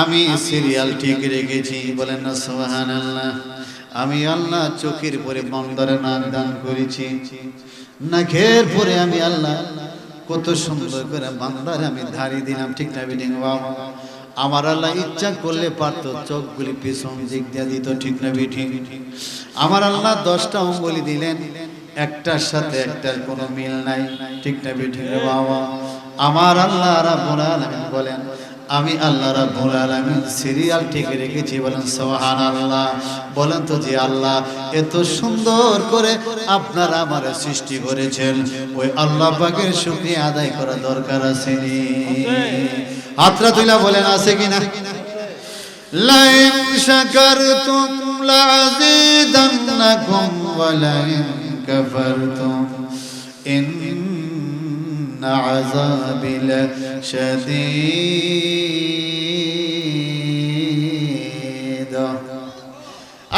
আমি সিরিয়াল ঠিক রেখেছি। বলেন না আমি আল্লাহ চোখের পরে বন্দরে নাক দান করেছি। নাকের পরে আমি আল্লাহ কত সুন্দর করে বান্দারে আমি ধারি দিলাম। ঠিক না বিডিং বাবা আমার আল্লাহ ইচ্ছা করলে পারতো চোখগুলি পিছন দিক দিয়ে দিত। ঠিক না বিঠিক আমার আল্লাহ দশটা অঙ্গুলি দিলেন। একটার সাথে একটার কোনো মিল নাই। ঠিক না বিঠিক বাবা? আমার আল্লাহ রাব্বুল আলামিন বলেন, আমি আল্লাহ রাব্বুল আলামিন সিরিয়াল ঠিক রেখেছি বলেন, সুবহানাল্লাহ। বলেন তো যে আল্লাহ, এত সুন্দর করে আপনারা আমার সৃষ্টি করেছেন। ওই আল্লাহ পাকের শুকরিয়া আদায় করা দরকার আছে নি। হাতরা তুইলা বলেন, আছে কিনা? লাইন শাকারতুম লাযিদান্নাকুম ওয়া লাইন কাফারতুম ইন আযাবি লাশাদীদ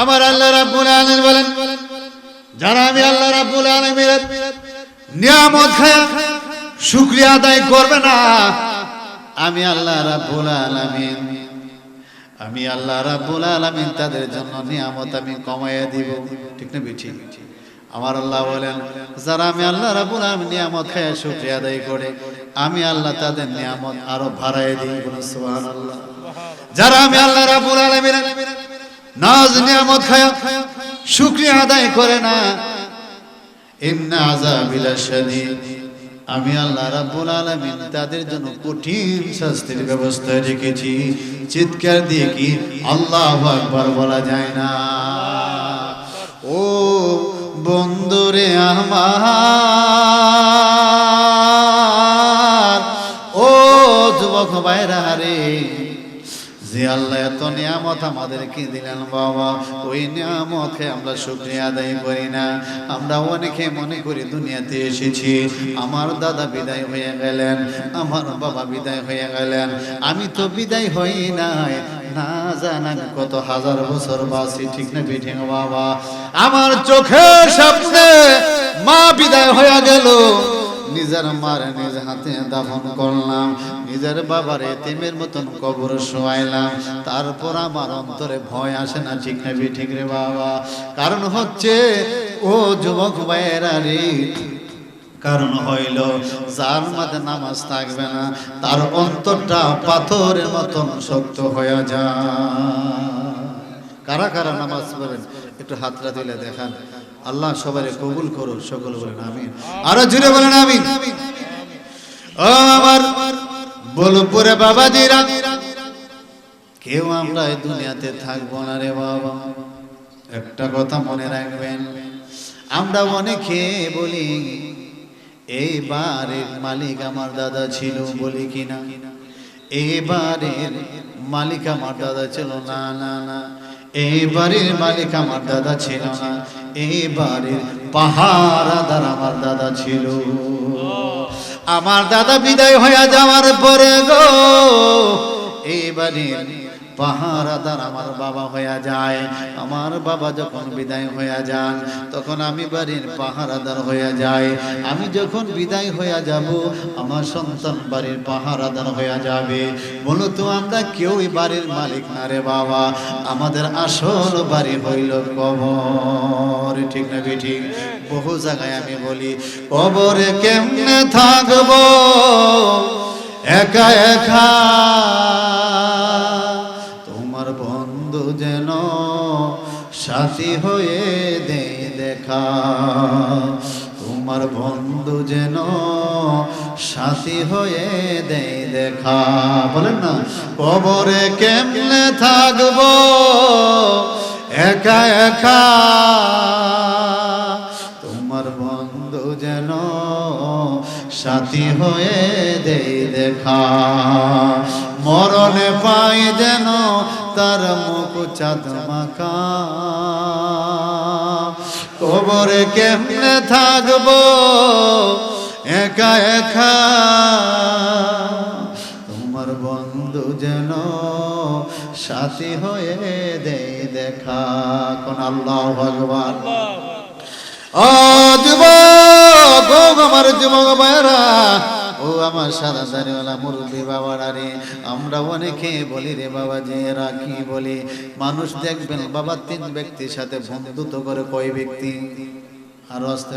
আমার আল্লাহ রাব্বুল আলামিন বলেন, যারা আমি আল্লাহ রাব্বুল আলামিনের নিয়ামত খায়া শুকরিয়া আদায় করবে না, আমি আল্লাহ রাব্বুল আলামিন, আমি আল্লাহ রাব্বুল আলামিন তাদের জন্য নিয়ামত আমি কমাইয়া দিব। ঠিক না বিঠি আমার আল্লাহ বলেন, যারা আমি আল্লাহ রাব্বুল আলামিন নিয়ামত খায় শুকরিয়া আদায় করে, আমি আল্লাহ তাদের নিয়ামত আরও বাড়ায় দিই বলুন সুবহানাল্লাহ। যারা আমি আল্লাহ রাব্বুল আলামিন নাজ নিয়ামত খায়, শুকরিয়া আদায় করে না, ইন্না আযাবিলা শাদীদ আমি আল্লাহ রাব্বুল আলামিন তাদের জন্য কঠিন শাস্তির ব্যবস্থা রেখেছি। চিৎকার দিয়ে কি আল্লাহু আকবার বলা যায় না? ও বন্ধুরে আমার যে আল্লাহ এত নিয়ামত আমাদেরকে দিলেন বাবা, ওই নিয়ামতকে আমরা শুক্রিয়া আদায় করি না। আমরা অনেকে মনে করি দুনিয়াতে এসেছি, আমার দাদা বিদায় হয়ে গেলেন, আমার বাবা বিদায় হয়ে গেলেন। আমি তো বিদায় হই নাই, না জান আমি কত হাজার বছর বাসি ঠিক না বিঠিং বাবা? আমার চোখের সামনে মা বিদায় হয়ে গেল। নিজের মারে নিজ হাতে দাফন করলাম, নিজের বাবার এতিমের মতন কবর শোয়াইলাম। তারপর আমার অন্তরে ভয় আসে না, ঠিক না ঠিক রে বাবা। কারণ হচ্ছে, ও যুবক ভাইয়েরা কারণ হইল যার মাঝে নামাজ থাকবে না, তার অন্তরটা পাথরের মতন শক্ত হয়ে যায়। কারা কারা নামাজ পড়েন? একটু হাতরা দিলে দেখান। আল্লাহ সবাই কবুল করুন সকল বলেন আমিন। আরও জুড়ে বলেন আমার বলপুরে বাবাজিরা, কেউ আমরা এই দুনিয়াতে থাকব না রে বাবা। একটা কথা মনে রাখবেন, আমরা অনেকে বলি এই বাড়ির মালিক আমার দাদা ছিল বলি কিনা? এই বাড়ির মালিক আমার দাদা ছিল না না না। এই বাড়ির মালিক আমার দাদা ছিল না। পাহারা পাহারাদার আমার দাদা ছিল। আমার দাদা বিদায় হয়ে যাওয়ার পরে গো এই বাড়ির পাহারাদার আমার বাবা হয়ে যায়, আমার বাবা যখন বিদায় হয়ে যান, তখন আমি বাড়ির পাহারাদার হয়ে যাই। আমি যখন বিদায় হয়ে যাব, আমার সন্তান বাড়ির পাহারাদার হয়ে যাবে। মূলত আমরা কেউই বাড়ির মালিক না রে বাবা, আমাদের আসল বাড়ি হইল কবর। ঠিক না ঠিক? বহু জায়গায় আমি বলি, কবরে কেমনে থাকব? একা একা সাথী হয়ে দে দেখা। তোমার বন্ধু যেন সাথী হয়ে দে দেখা। বলেন না, কবরে কেমনে থাকব? একা একা। তোমার বন্ধু যেন সাথী হয়ে দে দেখা। মরণে পাই যেন তার মুখ চাঁদ মাখা। কবরে কেমনে থাকব? একা একা। তোমার বন্ধু যেন সাথী হয়ে দে দেখা। কোন আল্লাহ ভগবান ও যুবক আমার যুবক ভাইরা ও আমার সাদা দাড়িওয়ালা মুরব্বী বাবারা রে, আমরা অনেকে বলি রে বাবা যে এরা কি বলি? মানুষ দেখবেন বাবা তিন ব্যক্তির সাথে বন্ধুত্ব করে কয় ব্যক্তি? আর আসতে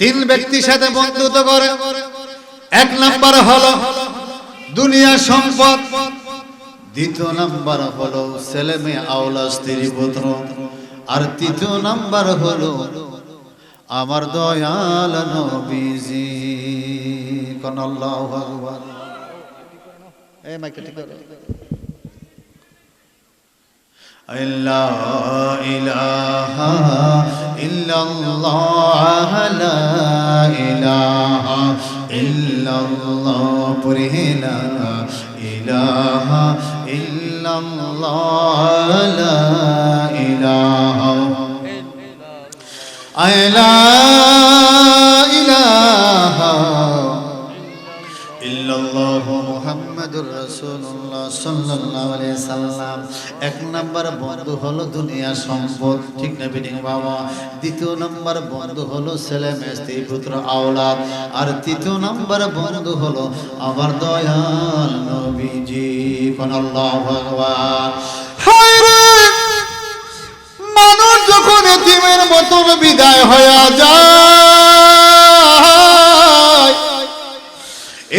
তিন ব্যক্তির সাথে বন্ধুত্ব করে, এক নাম্বার হলো দুনিয়া সম্পদ, দ্বিতীয় নাম্বার হলো ছেলে মেয়ে, আওলা স্ত্রী পুত্র, আর তৃতীয় নাম্বার হলো আমার দয়াল নবীজি কোন আল্লাহু আকবার এই মাইকে ঠিক করে لا إله إلا الله لا إله إلا الله پوری لا إله إلا الله لا لا إله ইল্লাল্লাহু মুহাম্মাদুর রাসূলুল্লাহ সাল্লাল্লাহু আলাইহি সাল্লাম এক নাম্বার বন্ধু হলো দুনিয়া সম্পদ ঠিক না বিডিং বাবা দ্বিতীয় নাম্বার বন্ধু হলো ছেলে মেয়ে স্ত্রী পুত্র আওলাদ আর তৃতীয় নাম্বার বন্ধু হলো আমার দয়াল নবীজি কোন আল্লাহু আকবার মতো মতন বিদায় হয়ে যায়।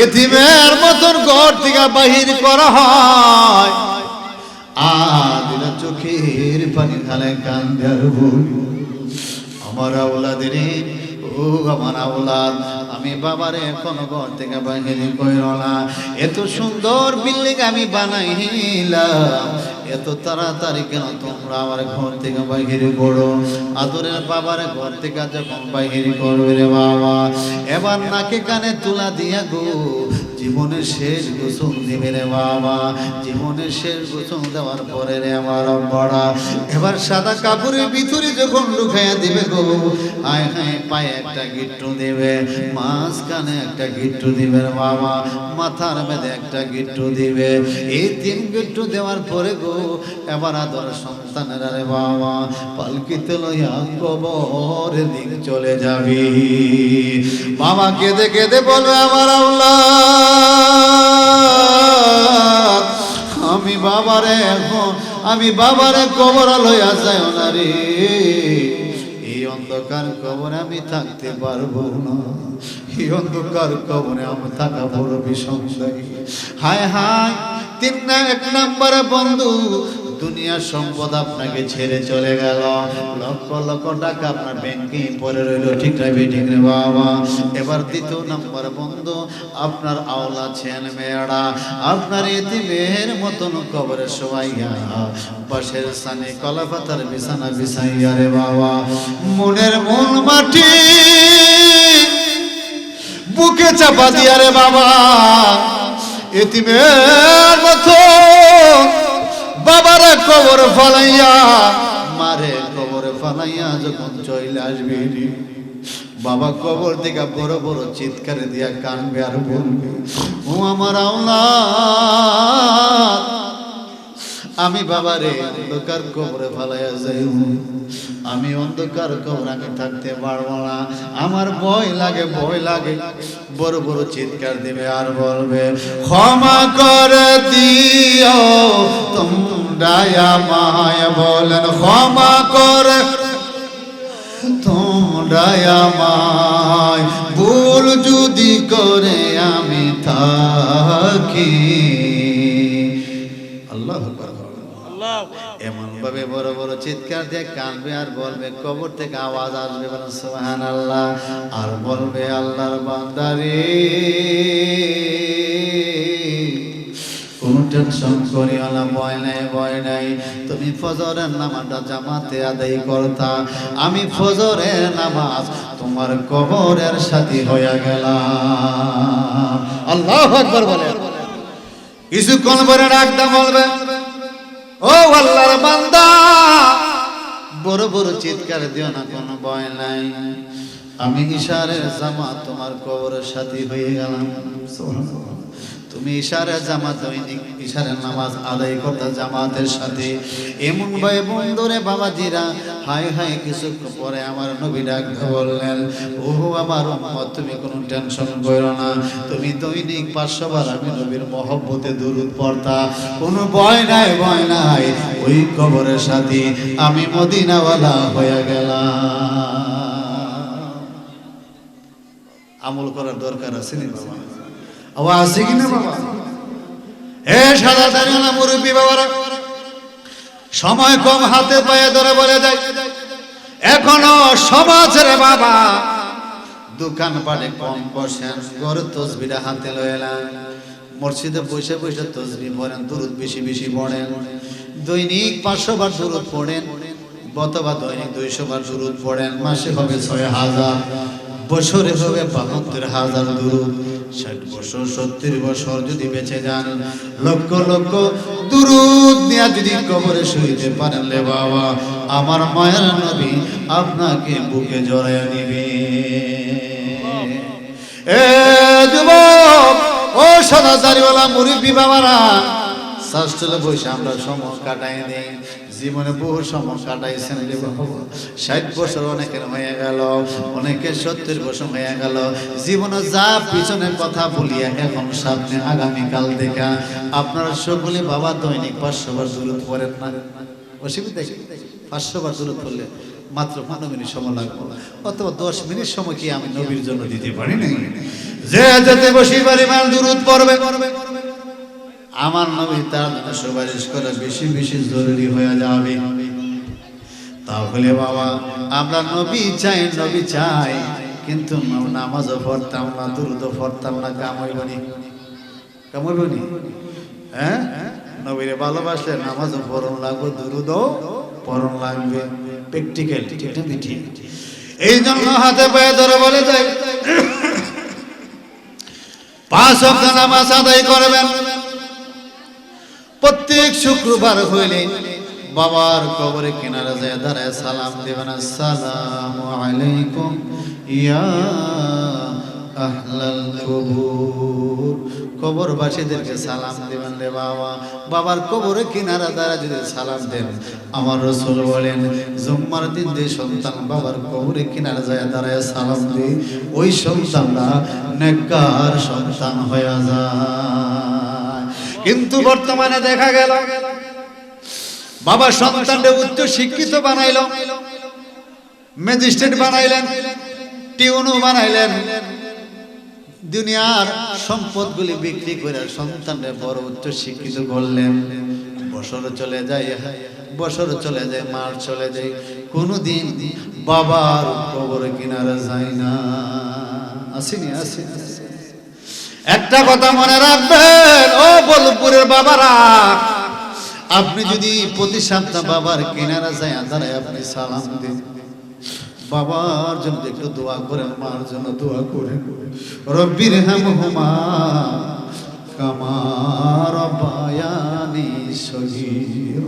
এতিমের মতন ঘর থেকে বাহির করা হয়। আদিনা চোখের পানি ঢালে কান্দার আমার আওলাদের আমি বাবারে কোনো ঘর থেকে বাহির কইর না। এত সুন্দর বিল্ডিং আমি বানাইলাম, এত তাড়াতাড়ি কেন তোমরা আমার ঘর থেকে বাহির করো? আদরের বাবার ঘর থেকে যখন বাহির করবে রে বাবা, এবার নাকি কানে তুলা দিয়া গো জীবনের শেষ গোসল দিবে রে বাবা। জীবনের শেষ গোসল দেওয়ার পরে রে আমার বড়া এবার সাদা কাপড়ের ভিতরে যখন ঢুকাইয়া দিবে গো আয় হায় পায়ে একটা গিট্টু দিবে, মাঝখানে একটা গিট্টু দিবে বাবা, মাথার মেঝে একটা গিট্টু দিবে। এই তিন গিট্টু দেওয়ার পরে গো, এবার আদর সন্তানের বাবা, পালকিতে লইয়া কবরের দিক চলে যাবি। বাবা কেঁদে কেঁদে বলবে, আমার আল্লাহ, আমি বাবারে এখন, আমি বাবারে কবর লইয়া যাই না এই অন্ধকার কবরে আমি থাকতে পারব না। এই অন্ধকার কবরে আমি থাকা বড় বিষম হায় হায়, তিন এক নম্বরে বন্ধু দুনিয়ার সম্পদ আপনাকে ছেড়ে চলে গেল। লক্ষ লক্ষ টাকা আপনার ব্যাংকে পরে রইল, ঠিক না ঠিক বাবা? এবার দ্বিতীয় নম্বর বন্ধু, আপনার আওলা ছেন মেয়েরা আপনার এতিমের মতন কবরে সবাইয়া পাশের সানে কলা পাতার বিছানা বিছাইয়া রে বাবা। মনের মন মাটি বুকে চাপা দিয়া রে বাবা। এতিমের মতো বাবারা কবর ফালাইয়া, মারে কবর ফালাইয়া যখন চলে আসবি বাবা কবর থেকে বড় বড় চিৎকার দিয়া কানবে আর বলবে, ও আমার আওলা আমি বাবারে অন্ধকার কবরে ফালাইয়া যাই। আমি অন্ধকার কবর আমি থাকতে পারব না। আমার ভয় লাগে ভয় লাগে। বড় বড় চিৎকার দিবে আর বলবে, ক্ষমা করে দিও তোমরা বলেন, ক্ষমা করে তোমরা আমায়। ভুল যদি করে আমি থাকি। এমন বড় বড় চিৎকার দিয়ে কানবে আর বলবে, কবর থেকে আওয়াজ আসবে বলেন সোহান আল্লাহ আর বলবে, আল্লাহর বান্দারে। তুমি ফজরের নামাজটা জামাতে আদায় করতা। আমি ফজরের নামাজ তোমার কবরের সাথী হইয়া গেলাম। আল্লাহ বলে। কিছুক্ষণ পরে ডাকটা বলবে ও আল্লাহর বান্দা, বড় বড় চিৎকার দিও না, কোনো ভয় নাই আমি ইশারের জামা তোমার কবরের সাথী হয়ে গেলাম। তুমি ইশারা জামাত দৈনিক ইশারা নামাজ আদায় করতে জামাতের সাথে। এমন ভাই বন্ধুরে বাবাজিরা, হাই হাই কিছু পরে আমার নবী ডাক বললেন ও আমার উম্মত, তুমি কোনো টেনশন করো না। তুমি দৈনিক পাঁচশো বার আমি নবীর মহব্বতে দূরত পড়তা। কোনো ভয় নাই ভয় নাই, ওই কবরের সাথে আমি মদিনাওয়ালা হয়ে গেলাম। আমল করার দরকার আছে নি বাবা? আছে এ সময় কম হাতে পায়ে ধরে বলে যায় এখনও সমাজের বাবা, দোকান পাটে কম বসেন, ঘরে তসবিরা হাতে লয়েলাম মসজিদে বসে বসে তসবি পড়েন, দুরুদ বেশি বেশি পড়েন। দৈনিক পাঁচশো বার দুরুদ পড়েন বতবা দৈনিক দুইশো বার দুরুদ পড়েন। মাসে হবে ছয় হাজার, বছরে হবে বাহাত্তর হাজার দুরুদ। ষাট বছর, সত্তর বছর যদি বেঁচে যান, লক্ষ লক্ষ দুরুদ নিয়ে যদি কবরে শুইতে পারেন রে বাবা, আমার মায়ের নবী আপনাকে বুকে জড়াইয়া নিবে। এ যুবক, ও সাদা দাড়িওয়ালা মুরব্বী বাবারা শাস্ত্রে বসে আমরা সময় কাটাই নেই। জীবনে বহু সময় কাটাইছেন ষাট বছর অনেকের হয়ে গেল, অনেকের সত্তর বছর হয়ে গেল। জীবনে যা পিছনের কথা বলিয়া এখন সামনে আগামীকাল দেখা। আপনারা সকলে বাবা দৈনিক পাঁচশো বার দূরত পড়েন না? অসুবিধা? পাঁচশো বার দূরত পড়লে মাত্র পনেরো মিনিট সময় লাগবে। অথবা দশ মিনিট সময় কি আমি নবীর জন্য দিতে পারি না যে যেতে বসি পরিমাণ দূরত পড়বে। আমার নবী তার জন্য সুপারিশ করে বেশি বেশি জরুরি হয়ে যাবে। তাহলে বাবা, আমরা নবী চাই নবী চাই, কিন্তু নামাজও পড়তাম না দ্রুত পড়তাম না কামাইবনি কামাইবনি হ্যাঁ? নবীরে ভালোবাসলে নামাজও পড়ন লাগবে দ্রুত পড়ন লাগবে। প্র্যাকটিক্যাল না বিঠি এই জন্য হাতে পায়ে ধরে বলে যায় পাঁচ অব্দ নামাজ আদায় করবেন। প্রত্যেক শুক্রবার হইলে বাবার কবরে কিনারে যায় দাঁড়ায় সালাম দেবেন আসসালামু আলাইকুম ইয়া আহলাল কবুর। কবরবাসীদেরকে সালাম দেবেন রে বাবা। বাবার কবরে কিনারা দ্বারা যদি সালাম দেন, আমার রসুল বলেন, জুম্মার দিন যে সন্তান বাবার কবরে কিনারা যায় দাঁড়ায় সালাম দেয়, ওই সন্তানরা নেককার সন্তান হয়ে যায়। কিন্তু বর্তমানে দেখা গেল, বাবা সন্তানকে উচ্চ শিক্ষিত বানাইল, ম্যাজিস্ট্রেট বানাইলেন, টিউনও বানাইলেন, দুনিয়ার সম্পদগুলি বিক্রি করে সন্তানের বড় উচ্চ শিক্ষিত করলেন। বছর চলে যায়, বছর চলে যায় মার চলে যায়, কোনোদিন বাবার কবর কিনারে যায় না। আসেনি আসেনি। একটা কথা মনে রাখবেন, ও বলপুরের বাবারা, আপনি যদি প্রতি সপ্তাহ বাবার কিনারা যায় দাঁড়ায় আপনি সালাম দিন। বাবার জন্য একটু দোয়া করেন, মার জন্য দোয়া করেন। রব্বির হামহুমা কামার বায়ানি সগীর।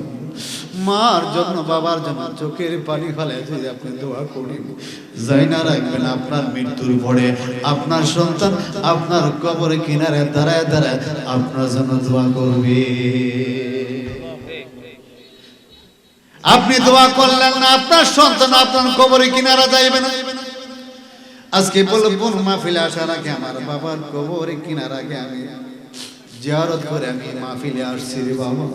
মার জন্য, বাবার জন্য, চোখের পানি ফেলে যদি আপনি দোয়া করেন যাই না রাখবেন আপনার মৃত্যুর পরে আপনার সন্তান আপনার কবরে কিনারে দাঁড়ায় দাঁড়ায় আপনার জন্য দোয়া করবে। আপনি দোয়া করলেন না আপনার সন্তান আপনার কবরে কিনারা যাইবে না। আজকে বলব মাহফিলে আসার আগে আমার বাবার কবরে কিনার আগে আমি জিয়ারত করে আমি মাহফিলে আসছি বাবা।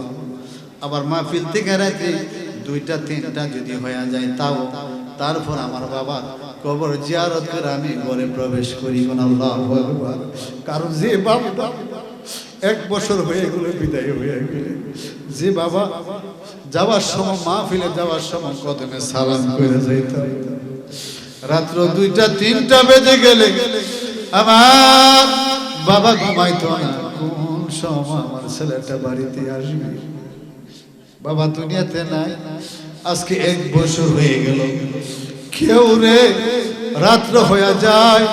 আবার মাহফিল থেকে রাতে দুইটা, তিনটা যদি হয়ে যায় তাও। তারপর আমার বাবা কবর জিয়ারত করে আমি ঘরে প্রবেশ করি। কারণ যে বাবা এক বছর হয়ে গেলে, বিদায় হয়ে গেলে। যে বাবা যাওয়ার সময়, মাহফিলে যাওয়ার সময় কদমে সালাম করে যাইতাম রাত্র দুইটা, তিনটা বেজে গেলে আমার বাবা ঘুমাইতো না। কোন সময় আমার ছেলেটা বাড়িতে আসবে? বাবা দুনিয়াতে নাই। আজকে এক বছর হয়ে গেল। কেউ রে রাত্র হয়ে যায়,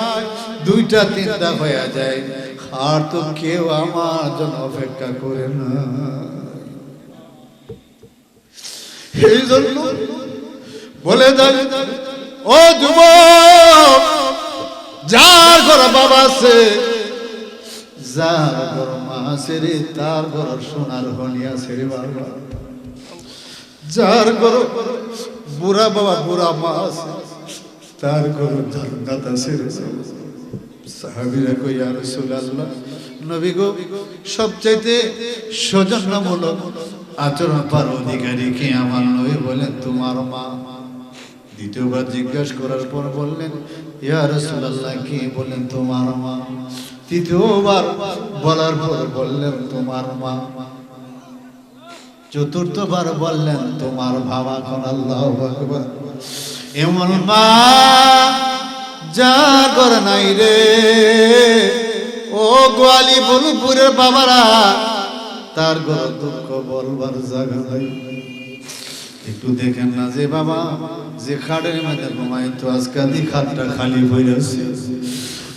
দুইটা, তিনটা হয়ে যায়। আর তো কেউ আমার জন্য অপেক্ষা করে না। এই জন্য বলে দেয় ও যুবক, যার ঘরে বাবা আছে, যার ঘর মা আছে রে, তার ঘর সোনার হনি আছে রে বাবা। যার ঘর বুড়া বাবা, বুড়া মা আছে, তার ঘর জান্নাত আছে রে। কই, ইয়া রাসূলুল্লাহ, নবী গো, সবচাইতে সৌজন্যমূলক আচরণ পার অধিকারী কি আমার নবী বলেন, তোমার মা। দ্বিতীয়বার জিজ্ঞাসা করার পর বললেন, ইয়া রাসূলুল্লাহ, কি বললেন তোমার মা? তৃতীয়বার বলার পর বললেন, তোমার মা। চতুর্থবার বললেন, তোমার ভাবা কোন আল্লাহ আকবার। এমন মা করে নাই রে। ও গোয়ালি বলুপুরের বাবারা, তার ঘর দুঃখ বলবার জায়গা নাই। একটু দেখেন না যে বাবা, যে খাটের মধ্যে ঘুমাইতো আজকাল এই খাটটা খালি হয়ে আছে।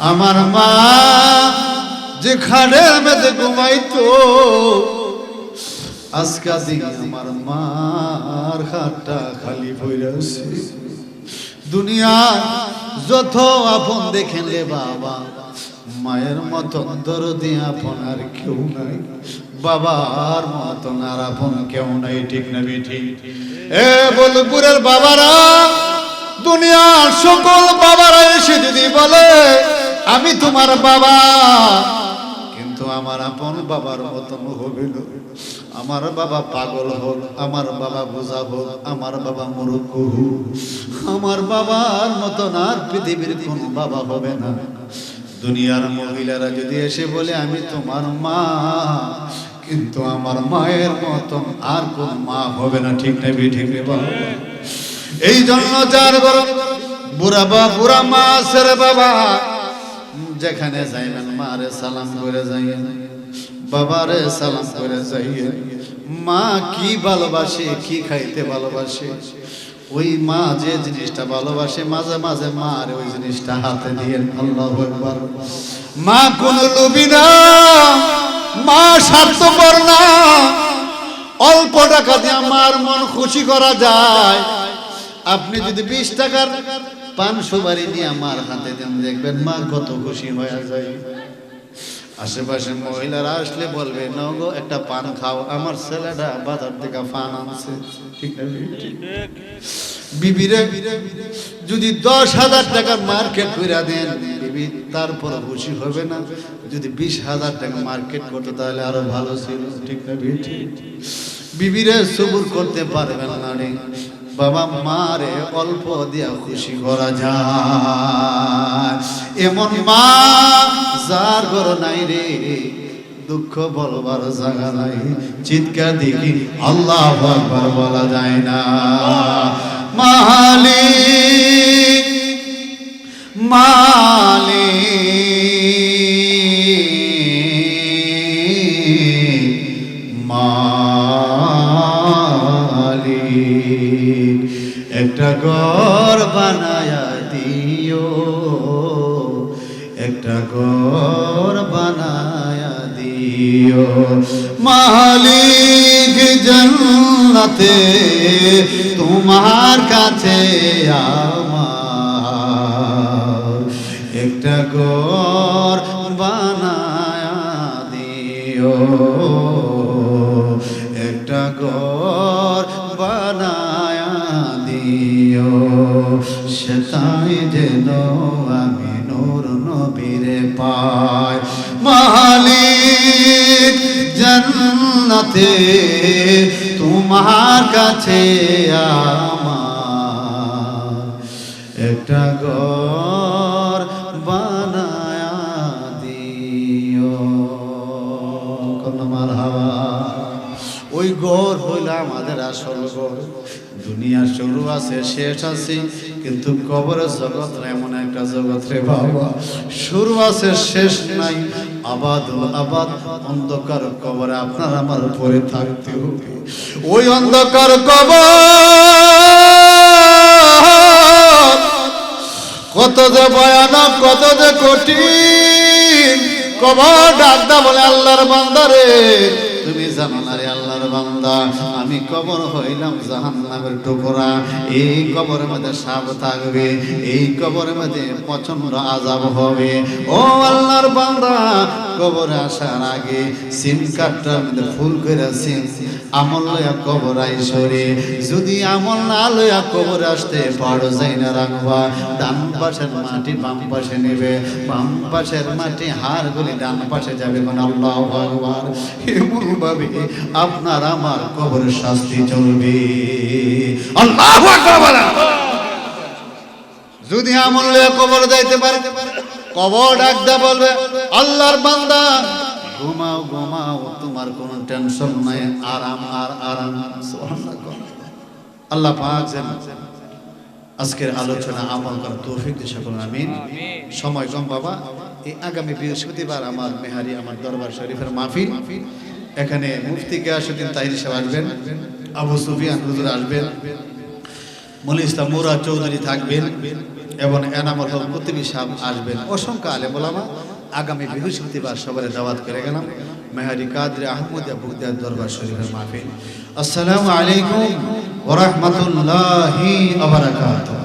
আমার মা যে খাটের মধ্যে ঘুমাইতো আজকাল দিন আমার মার খাটটা খালি আছে দুনিয়া যত আপন দেখেন রে বাবা, মায়ের মতন দরদি আপন আর কেউ নাই। বাবার মতন আর আপন কেউ নাই, ঠিক না ঠিক এ বলপুরের বাবারা, দুনিয়ার সকল বাবারা এসে যদি বলে, আমি তোমার বাবা, কিন্তু আমার আপন বাবার মতন হবে না। আমার বাবা পাগল হোক, আমার বাবা বোঝা হোক, আমার বাবা মূর্খ হোক, আমার বাবার মতন আর পৃথিবীর কোন বাবা হবে না। দুনিয়ার মহিলারা যদি এসে বলে, আমি তোমার মা, কিন্তু আমার মায়ের মতন আর কোন মা হবে না। ঠিক না ঠিক বাবা? এই জন্য যার গরম বুড়া বা বুড়া মা সেরে বাবা, যেখানে যাইবেন, মারে সালাম করে যাইয়েন। বাবারে সালাম করে যাইয়েন মা কি ভালোবাসে, কি খাইতে ভালোবাসে? ওই মা যে জিনিসটা ভালোবাসে, মাঝে মাঝে মার ওই জিনিসটা হাতে দিয়ে আল্লাহ একবার মা কোন লোভী না, মা স্বার্থপর না। অল্প টাকা দিয়ে মার মন খুশি করা যায়। আপনি যদি বিশ টাকার পান, সুপারি নিয়ে আমার হাতে দেন, দেখবেন মা কত খুশি হয়ে যায়। আশেপাশে মহিলারা আসলে বলবে, নগো, একটা পান খাও, আমার ছেলেটা বাজার থেকে পান আনছে? বিবিরে যদি দশ হাজার টাকার মার্কেট করে দেন, বিবি, তারপর খুশি হবে না। যদি বিশ হাজার টাকা মার্কেট করতো, তাহলে আরও ভালো ছিল। ঠিক না বিবিরে সবুর করতে পারবেন না বাবা মারে অল্প দিয়া খুশি করা যায়। এমন মা যার ঘর নাই রে, দুঃখ বলবার জায়গা নাই। চিৎকার দেখি আল্লাহ আকবার বলা যায় না। মালিক মালিক। ঘর বানায়া দিও। একটা ঘর বানায়া দিও। মালিক জন্নতে তোমার কাছে আমার একটা ঘর বানায়া দিও। একটা ঘর দিও সেটাই যেন আমি নূর নবীরে পাই। মালিক জন্নতে তোমার কাছে আমার একটা ঘর বানায়া দিও। কন্যা হাওয়া ওই ঘর হইল আমাদের আসল ঘর। দুনিয়া শুরু আছে, শেষ আছে, কিন্তু কবরের জগৎ এমন একটা জগৎ রে বাবা। শুরু আছে, শেষ নাই, আবাদ আবাদ, অন্ধকার কবরে আপনার আমার উপরে থাকতে হবে। ওই অন্ধকার কবর কত যে ভয়ানক, কত যে কঠিন, কবর ডাকদা বলে আল্লাহর বান্দারে। তুমি জানো না রে আল্লাহর বান্দা আমি কবর হইলাম জাহান্নামের টুকরা। এই কবরের মধ্যে সাপ থাকবে, এই কবরের মধ্যে প্রচণ্ড আজাব হবে। ও আল্লাহর বান্দা, কবরে আসার আগে সিম কার্ডটার মধ্যে ফুল করে সিম আমল লয়া কবর আইসরে যদি আমল না লয়া কবর আসতে পারো যাই না রাখবা। ডান পাশের মাটি বাম পাশে নেবে, বাম পাশের মাটি হার গুলি ডান পাশে যাবে। মানে আল্লাহ ভগবান এমন ভাবে আপনার আমার কবরের শাস্তি চলবে। যদি আমল কবর যাইতে পারে, কবর ডাকতে বলবে, আল্লাহর বান্দা, ঘুমাও ঘুমাও, তোমার কোনো টেনশন নাই, আরাম, আর আরাম। আল্লাহ পাক যেন আজকের আলোচনা আমল করার তৌফিক দিয়ে সকল, আমিন। সময় কম বাবা, এই আগামী বৃহস্পতিবার আমার মেহারি, আমার দরবার শরীফের মাহফিল। এখানে মুফতি গিয়াসুদ্দিন তাহির সাহেব আসবেন, আবু সুফিয়ান হুজুর আসবেন, মলি ইসলাম মুরা চৌধুরী থাকবেন, এবং এনামত হল কুতুবি সাহেব আসবেন। অসংখ্য আলে বলামা আগামী বৃহস্পতিবার সবারে দাওয়াত করে গেলাম। মেহারি কাদের আহমদিয়া বুকদিয়া দরবার শরীফের মাহফিল। আসসালামু আলাইকুম ওয়া রাহমাতুল্লাহি ওয়া বারাকাতুহু।